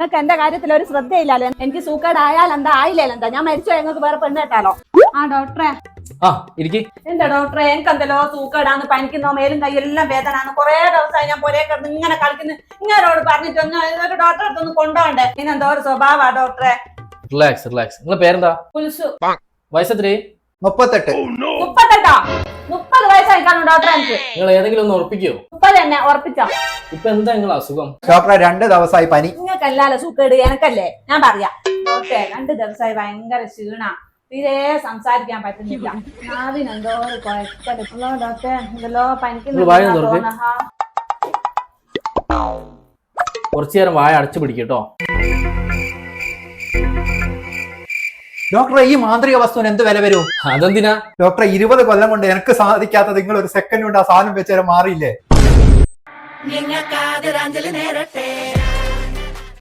നിങ്ങൾക്ക് എന്റെ കാര്യത്തിൽ ഒരു ശ്രദ്ധയില്ലല്ലോ എനിക്ക് സൂക്കേട് ആയാൽ എന്താ? ആയില്ലല്ലോ എന്താ? ഞാൻ മരിച്ചോ ഞങ്ങൾക്ക് വേറെ പെണ്ണ് കേട്ടാലോ? ആ ഡോക്ടറെ. ആ ഇരിക്കി. എന്താ ഡോക്ടറെ? എനിക്ക് എന്തല്ലോ സൂക്കേടാന്ന് പനിക്കുന്നോ മേലും കൈയെല്ലാം വേദനാണ് കുറെ ദിവസമായി ഞാൻ പൊരേ കിടന്ന് ഇങ്ങനെ കളിക്കുന്നു. ഇങ്ങനോട് പറഞ്ഞിട്ട് ഒന്ന് ഒരു ഡോക്ടറെ അടുത്തൊന്ന് കൊണ്ടുപോണ്ടേ എന്തോ ഒരു സ്വഭാവ ഡോക്ടറെ. റിലാക്സ് റിലാക്സ് നിങ്ങളെ പേരെന്താ? കുൽസു. വയസ്സെത്രേ മുപ്പത്തെട്ട്. മുപ്പത്തെട്ടോ? മുപ്പത് വയസ്സായി കാണും ഡോക്ടറെ എനിക്ക്? നിങ്ങൾ ഏതെങ്കിലും ഒന്ന് ഉറപ്പിക്കോ? മുപ്പത് തന്നെ ഉറപ്പിച്ചോ? ഇപ്പൊ എന്താ നിങ്ങൾ അസുഖം? ഡോക്ടറെ രണ്ട് ദിവസമായി പനി. നിങ്ങൾക്കല്ലാലോ സൂക്കേട് എനക്കല്ലേ? ഞാൻ പറയാ. ഓക്കെ രണ്ട് ദിവസമായി ഭയങ്കര ക്ഷീണ. തീരെ സംസാരിക്കാൻ പറ്റുന്നില്ല. നാവിനെന്തോ ഒരു കുഴപ്പമില്ല. ഡോക്ടറെ എന്തല്ലോ പനിക്കുന്നുണ്ടോ കുറച്ചു നേരം വായ അടച്ചു പിടിക്കട്ടോ ഡോക്ടറെ ഈ മാന്ത്രിക വസ്തുവിന് എന്ത് വില വരും? അതെന്തിനാ? ഡോക്ടറെ ഇരുപത് കൊല്ലം കൊണ്ട് എനിക്ക് സാധിക്കാത്തത് നിങ്ങൾ ഒരു സെക്കൻഡ് കൊണ്ട് ആ സാധനം വെച്ചേരം മാറിയില്ലേ? നിങ്ങൾക്കാതിരാഞ്ജലി നേരട്ടെ.